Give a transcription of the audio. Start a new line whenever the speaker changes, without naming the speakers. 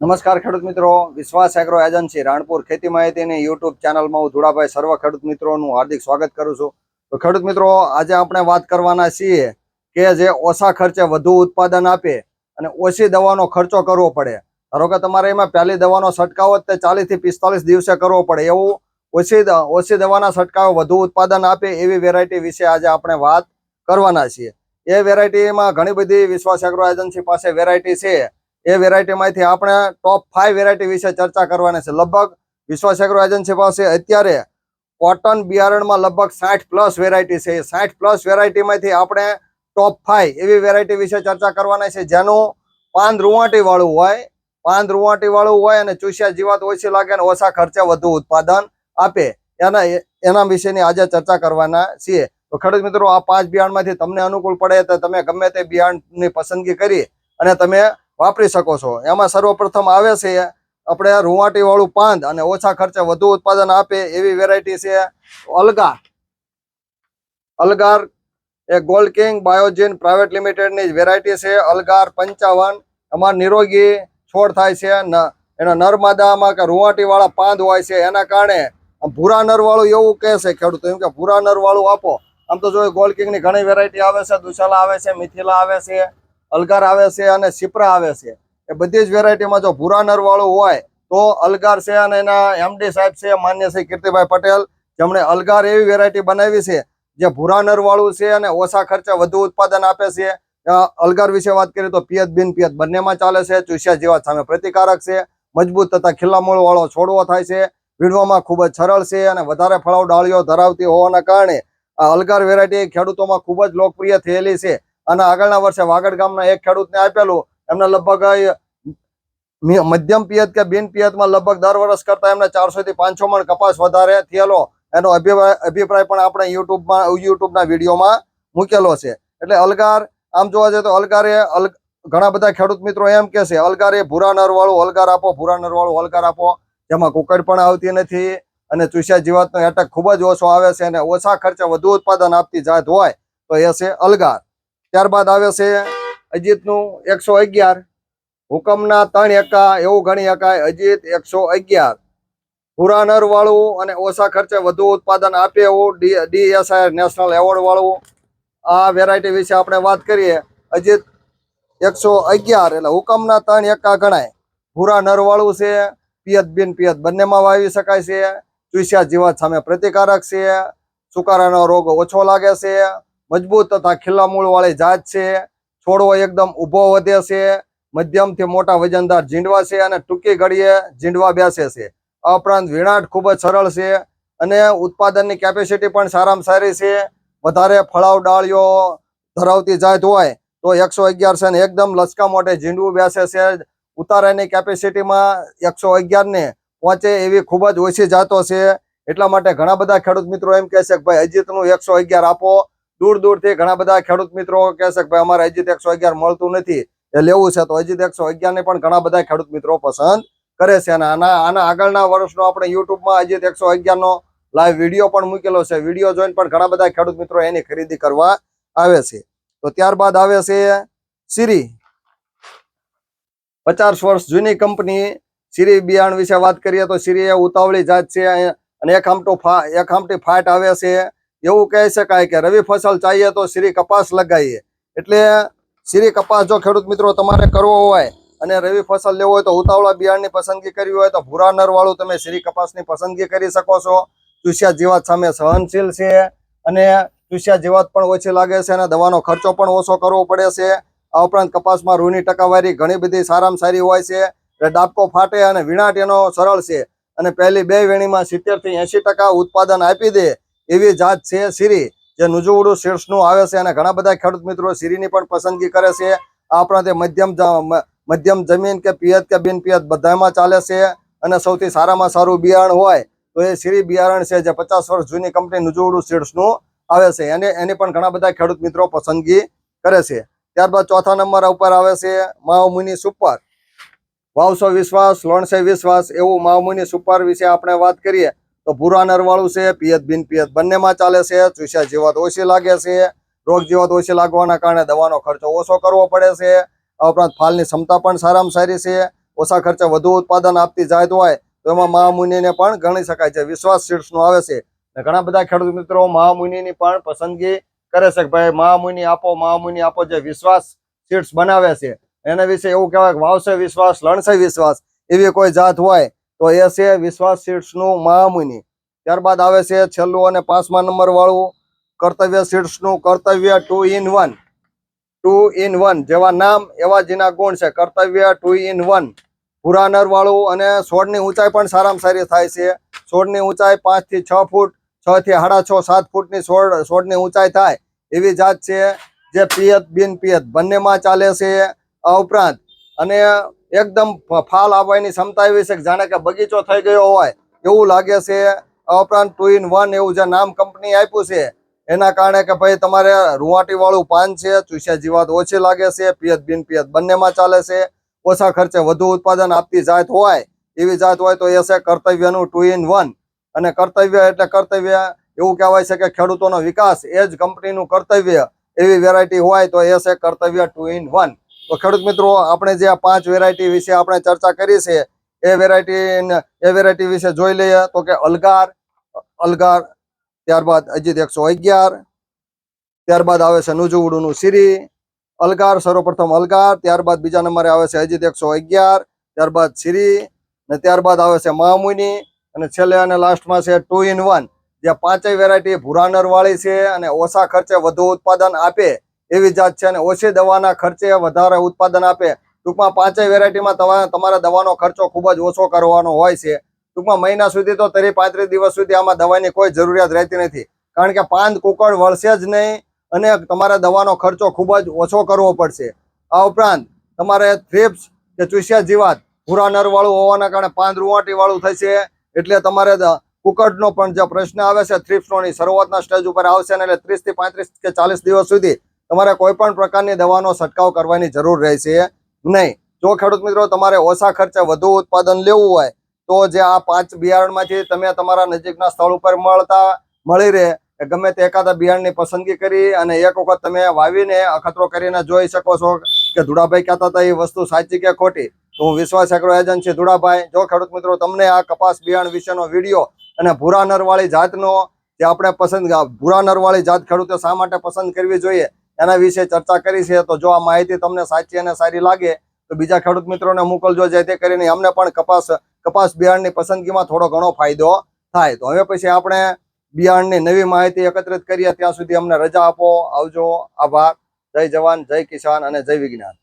નમસ્કાર ખેડૂત મિત્રો. વિશ્વાસ એગ્રો એજન્સી રાણપુર ખેતી માહિતીની યુટ્યુબ ચેનલમાં હું ધુડાભાઈ સર્વ ખેડૂત મિત્રોનું હાર્દિક સ્વાગત કરું છું. તો ખેડૂત મિત્રો, આજે આપણે વાત કરવાના છીએ કે જે ઓછા ખર્ચે વધુ ઉત્પાદન આપે અને ઓછી દવાનો ખર્ચો કરવો પડે. ધારો કે તમારે એમાં પહેલી દવાનો છંટકાવ જ તે ચાલીસથી પિસ્તાલીસ દિવસે કરવો પડે. એવું ઓછી ઓછી દવાના છંટકાવ વધુ ઉત્પાદન આપે એવી વેરાયટી વિશે આજે આપણે વાત કરવાના છીએ. એ વેરાયટીમાં ઘણી બધી વિશ્વાસ એગ્રો એજન્સી પાસે વેરાયટી છે. એ વેરાયટીમાંથી આપણે ટોપ ફાઈવ વેરાયટી વિશે ચર્ચા કરવાની છે. લગભગ વિશ્વાસ એજન્સી પાસે અત્યારે કોટન બિયારણમાં લગભગ સાઠ પ્લસ વેરાયટી છે. સાઠ પ્લસ વેરાયટીમાંથી આપણે ટોપ ફાઈવ એવી વેરાયટી વિશે ચર્ચા કરવાના છે. જેનું પાન રૂવાટીવાળું હોય પાન રૂવાટીવાળું હોય અને ચૂસ્યા જીવાત ઓછી લાગે અને ઓછા ખર્ચે વધુ ઉત્પાદન આપે. એના એના વિશેની આજે ચર્ચા કરવાના છીએ. તો ખેડૂત મિત્રો, આ પાંચ બિયારણમાંથી તમને અનુકૂળ પડે તો તમે ગમે તે બિયારણની પસંદગી કરી અને તમે વાપરી શકો છો. એમાં સર્વપ્રથમ આવે છે આપણે રૂવાટીવાળું પાંદ અને ઓછા ખર્ચે વધુ ઉત્પાદન આપે એવી વેરાયટી છે અલગા અલગાર એ ગોલ્ડ કિંગ, બાયોજીન, પ્રાઇવેટ લિમિટેડની વેરાયટી છે. અલગાર પંચાવન. એમાં નિરોગી છોડ થાય છે. એના નરમાદામાં કે રૂવાટીવાળા પાંદ હોય છે. એના કારણે ભૂરા નરવાળું એવું કહે છે ખેડૂતો, એમ કે ભૂરા નરવાળું આપો. આમ તો જો ગોલ્ડ કિંગની ઘણી વેરાયટી આવે છે. દુશાલા આવે છે, મિથિલા આવે છે. અલગાર આવે છે અને સિપ્રા આવે છે. એ બધી જ વેરાયટીમાં જો ભૂરા નરવાળું હોય, તો અલગાર છે અને એના એમડી સાહેબ છે, માન્ય શ્રી કીર્તિભાઈ પટેલ, જેમણે અલગાર એવી વેરાયટી બનાવી છે, જે ભૂરા નરવાળું છે અને ઓછા ખર્ચે વધુ ઉત્પાદન આપે છે. અલગાર વિશે વાત કરીએ તો પિયત બિન પિયત બંનેમાં ચાલે છે, ચૂસ્યા જીવાત સામે પ્રતિકારક છે, મજબૂત તથા ખીલ્લામૂળ વાળો છોડવો થાય છે, વીણવામાં ખૂબ જ સરળ છે અને વધારે ફળાવ ડાળીઓ ધરાવતી હોવાના કારણે આ અલગાર વેરાયટી ખેડૂતોમાં ખૂબ જ લોકપ્રિય થયેલી છે. અને આગળના વર્ષે વાગડ ગામના એક ખેડૂતને આપેલું, એમને લગભગ મધ્યમ પિયત કે બિન પિયતમાં લગભગ દર વર્ષ કરતા એમને ચારસો થી પાંચસો મણ કપાસ વધારે થયેલો. એનો અભિપ્રાય અભિપ્રાય પણ આપણે યુટ્યુબમાં, યુટ્યુબના વિડીયોમાં મૂકેલો છે. એટલે અલગાર, આમ જોવા જઈએ તો અલગારે અલ, ઘણા બધા ખેડૂત મિત્રો એમ કે છે, અલગાર એ ભૂરા નરવાળું અલગાર આપો, ભૂરા નરવાળું અલગાર આપો. જેમાં કુકડ પણ આવતી નથી અને ચૂસ્યા જીવાતનો એટેક ખૂબ જ ઓછો આવે છે અને ઓછા ખર્ચે વધુ ઉત્પાદન આપતી જાત હોય તો એ છે અલગાર. ત્યારબાદ આવે છે અજીતનું એકસો અગિયાર. હુકમના ત્રણ એકા, એવું ગણી શકાય, અજીત એકસો અગિયાર. પૂરા નર વાળું અને ઓછા ખર્ચે વધુ ઉત્પાદન આપે એવું ડીએસઆઈ નેશનલ એવોર્ડ વાળું આ વેરાયટી વિશે આપણે વાત કરીએ. અજીત એકસો અગિયાર, એટલે હુકમના ત્રણ એકા ગણાય. ભૂરા નર વાળું છે, પિયત બિન પિયત, બંનેમાં વાવી શકાય છે. ચૂસ્યા જીવાત સામે પ્રતિકારક છે. સુકારાનો રોગ ઓછો લાગે છે. મજબૂત તથા ખીલ્લા મૂળવાળી જાત છે. છોડવો એકદમ ઊભો વધે છે. મધ્યમથી મોટા વજનદાર ઝીંડવા છે અને ટૂંકી ઘડીએ ઝીંડવા બેસે છે. આ ઉપરાંત વિનાટ ખૂબ જ સરળ છે અને ઉત્પાદનની કેપેસિટી પણ સારામાં સારી છે. વધારે ફળાવ ડાળીઓ ધરાવતી જાત હોય તો એકસો અગિયાર છે ને એકદમ લચકા મોટે ઝીંડવું બેસે છે. ઉતારાની કેપેસિટીમાં એકસો અગિયાર ને પહોંચે એવી ખૂબ જ ઓછી જાતો છે. એટલા માટે ઘણા બધા ખેડૂત મિત્રો એમ કહે છે કે ભાઈ અજીતનું એકસો અગિયાર આપો. દૂર દૂરથી ઘણા બધા ખેડૂત મિત્રો કહે છે કે અમારે અજીત એકસો અગિયાર મળતું નથી. એ લેવું છે તો અજીત એકસો અગિયાર ને પણ ઘણા બધા ખેડૂત મિત્રો પસંદ કરે છે. અને આના આના આગળના વર્ષનો આપણે યુટ્યુબમાં અજીત એકસો અગિયાર નો લાઈવ વીડિયો પણ મૂકેલો છે. વીડિયો જોઈને પણ ઘણા બધા ખેડૂત મિત્રો એની ખરીદી કરવા આવે છે. તો ત્યારબાદ આવે છે સિરી પચાસ વર્ષ જૂની કંપની સિરી બિયારણ વિશે વાત કરીએ તો સિરી એ ઉતાવળી જાત છે. અને એક આમટો એક આમટી ફાટ આવે છે. એવું કહી શકાય કે રવિ ફસલ ચાહીએ તો શ્રી કપાસ લગાવીએ એટલે શ્રી કપાસ જો ખેડૂત મિત્રો તમારે કરવો હોય અને રવિ ફસલ લેવો હોય તો ઉતાવળા બિયારણની પસંદગી કરવી હોય તો ભૂરા નરવાળું તમે શ્રી કપાસની પસંદગી કરી શકો છો. ચૂસ્યા જીવાત સામે સહનશીલ છે અને ચૂસ્યા જીવાત પણ ઓછી લાગે છે અને દવાનો ખર્ચો પણ ઓછો કરવો પડે છે. આ ઉપરાંત કપાસમાં રૂની ટકાવારી ઘણી બધી સારામાં સારી હોય છે. ડાબકો ફાટે અને વિણાટ એનો સરળ છે. અને પહેલી બે વેણીમાં સિત્તેરથી એંશી ઉત્પાદન આપી દે એવી જાત છે સિરી જે નુજુવડું શીર્ષનું આવે છે અને ઘણા બધા ખેડૂત મિત્રો સિરીની પણ પસંદગી કરે છે. આ ઉપરાંત મધ્યમ મધ્યમ જમીન કે પિયત કે બિન પિયત બધામાં ચાલે છે અને સૌથી સારામાં સારું બિયારણ હોય તો એ સિરી બિયારણ છે જે પચાસ વર્ષ જૂની કંપની નુજુવડું શીર્ષનું આવે છે. એને, એની પણ ઘણા બધા ખેડૂત મિત્રો પસંદગી કરે છે. ત્યારબાદ ચોથા નંબર ઉપર આવે છે માવમુની સુપર. વાવસો વિશ્વાસ, લોણસે વિશ્વાસ એવું માવમુની સુપર વિશે આપણે વાત કરીએ. તો ભૂરા નરવાળું છે, પિયત બિન પિયત બંનેમાં ચાલે છે, ચૂસ્યા જીવાત ઓછી લાગે છે, રોગ જીવાત ઓછી લાગવાના કારણે દવાનો ખર્ચો ઓછો કરવો પડે છે. આ ઉપરાંત ફાલની ક્ષમતા પણ સારામાં સારી છે. ઓછા ખર્ચે વધુ ઉત્પાદન આપતી જાત હોય તો એમાં મહામુનિને પણ ગણી શકાય છે. વિશ્વાસ સીડ્સનું આવે છે. ઘણા બધા ખેડૂત મિત્રો મહામુનિની પણ પસંદગી કરે છે ભાઈ મહામુનિ આપો મહામુનિ આપો જે વિશ્વાસ સીડ્સ બનાવે છે. એના વિશે એવું કહેવાય કે વાવશે વિશ્વાસ, લણશે વિશ્વાસ એવી કોઈ જાત હોય તો એ છે વિશ્વાસ શીર્ષનું મહામુનિ. ત્યારબાદ આવે છે છેલ્લું અને પાંચમા નંબર વાળું કર્તવ્ય શીર્ષનું કર્તવ્ય two in one. Two in one, જેવા નામ એવા જેના ગુણ છે. કર્તવ્ય ટુ ઇન વન. વાળું અને છોડની ઊંચાઈ પણ સારામાં સારી થાય છે. છોડની ઊંચાઈ પાંચથી છ ફૂટ છ થી સાડા છ, સાત ફૂટની છોડ, છોડની ઊંચાઈ થાય એવી જાત છે જે પિયત બિન પિયત બંનેમાં ચાલે છે આ ઉપરાંત. અને એકદમ ફાલ આવવાની ક્ષમતા એવી છે કે જાણે કે બગીચો થઈ ગયો હોય. એવું લાગે છે, આ ઉપરાંત ટુ ઇન વન એવું જે નામ કંપની આપ્યું છે, એના કારણે કે ભાઈ તમારે રૂવાટી વાળું પાન છે, ચૂસ્યા જીવાત ઓછી લાગે છે, પિયત બિન પિયત બંનેમાં ચાલે છે. ઓછા ખર્ચે વધુ ઉત્પાદન આપતી જાત હોય, એવી જાત હોય તો એ છે કર્તવ્યનું ટુ ઇન વન અને કર્તવ્ય એટલે કર્તવ્ય, એવું કહેવાય છે કે ખેડૂતોનો વિકાસ, એ જ કંપનીનું કર્તવ્ય, એવી વેરાયટી હોય તો એ છે કર્તવ્ય ટુ ઇન વન તો ખેડૂત મિત્રો, આપણે જે પાંચ વેરાયટી વિશે આપણે ચર્ચા કરી છે, એ વેરાયટી એ વેરાયટી વિશે જોઈ લઈએ. તો કે અલગાર અલગાર, ત્યારબાદ અજીત એકસો અગિયાર, ત્યારબાદ આવે છે નુજુવડુનું સીરી, અલગાર, સર્વપ્રથમ અલગાર, ત્યારબાદ બીજા નંબરે આવે છે અજીત એકસો અગિયાર, ત્યારબાદ સીરી અને ત્યારબાદ આવે છે મામુની, અને છેલ્લે અને લાસ્ટમાં છે ટુ ઇન વન જે પાંચેય વેરાયટી ભૂરાનર વાળી છે અને ઓછા ખર્ચે વધુ ઉત્પાદન આપે એવી જાત છે અને ઓછી દવાના ખર્ચે વધારે ઉત્પાદન આપે. ટૂંકમાં પાંચેય વેરાયટીમાં તમારે દવાનો ખર્ચો ખૂબ જ ઓછો કરવાનો હોય છે. ટૂંકમાં મહિના સુધી તો તરી પાંત્રીસ દિવસ સુધી આમાં દવાની કોઈ જરૂરિયાત રહેતી નથી. કારણ કે પાન કુકળ વળશે જ નહીં અને તમારે દવાનો ખર્ચો ખૂબ જ ઓછો કરવો પડશે. આ ઉપરાંત તમારે થ્રિપ્સ કે ચૂસ્યા જીવાત ભૂરા નરવાળું હોવાના કારણે પાંદ રૂવાટીવાળું થશે. એટલે તમારે કુકડનો પણ જે પ્રશ્ન આવે છે થ્રિપ્સનો શરૂઆતના સ્ટેજ ઉપર આવશે ને એટલે ત્રીસથી પાંત્રીસ કે ચાલીસ દિવસ સુધી તમારે કોઈ પણ પ્રકારની દવાનો છંટકાવ કરવાની જરૂર રહેશે નહીં. જો ખેડૂત મિત્રો તમારે ઓછા ખર્ચે વધુ ઉત્પાદન લેવું હોય, તો જે આ પાંચ બિયારણમાંથી તમે તમારા નજીકના સ્થળ ઉપર મળતા, મળી રહે. ગમે તે એકાદા બિયારણની પસંદગી કરી અને એક વખત તમે વાવીને અખતરો કરીને જોઈ શકો છો કે ધુડાભાઈ કહેતા હતા, એ વસ્તુ સાચી કે ખોટી? તો હું વિશ્વાસ એગ્રો એજન્સી ધુડાભાઈ. જો ખેડૂત મિત્રો તમને આ કપાસ બિયારણ વિશેનો વીડિયો અને ભૂરા નરવાળી જાતનો જે આપણે પસંદ, ભૂરા નરવાળી જાત ખેડૂતો શા માટે પસંદ કરવી જોઈએ એના વિશે ચર્ચા કરી છે, તો જો આ માહિતી તમને સાચી અને સારી લાગે, તો બીજા ખેડૂત મિત્રોને મોકલજો, જેથી કરીને અમને પણ કપાસ કપાસ બિયારણની પસંદગીમાં થોડો ઘણો ફાયદો થાય. તો હવે પછી આપણે બિયારણની નવી માહિતી એકત્રિત કરીએ. ત્યાં સુધી અમને રજા આપો, આવજો. આભાર. જય જવાન, જય કિસાન અને જય વિજ્ઞાન.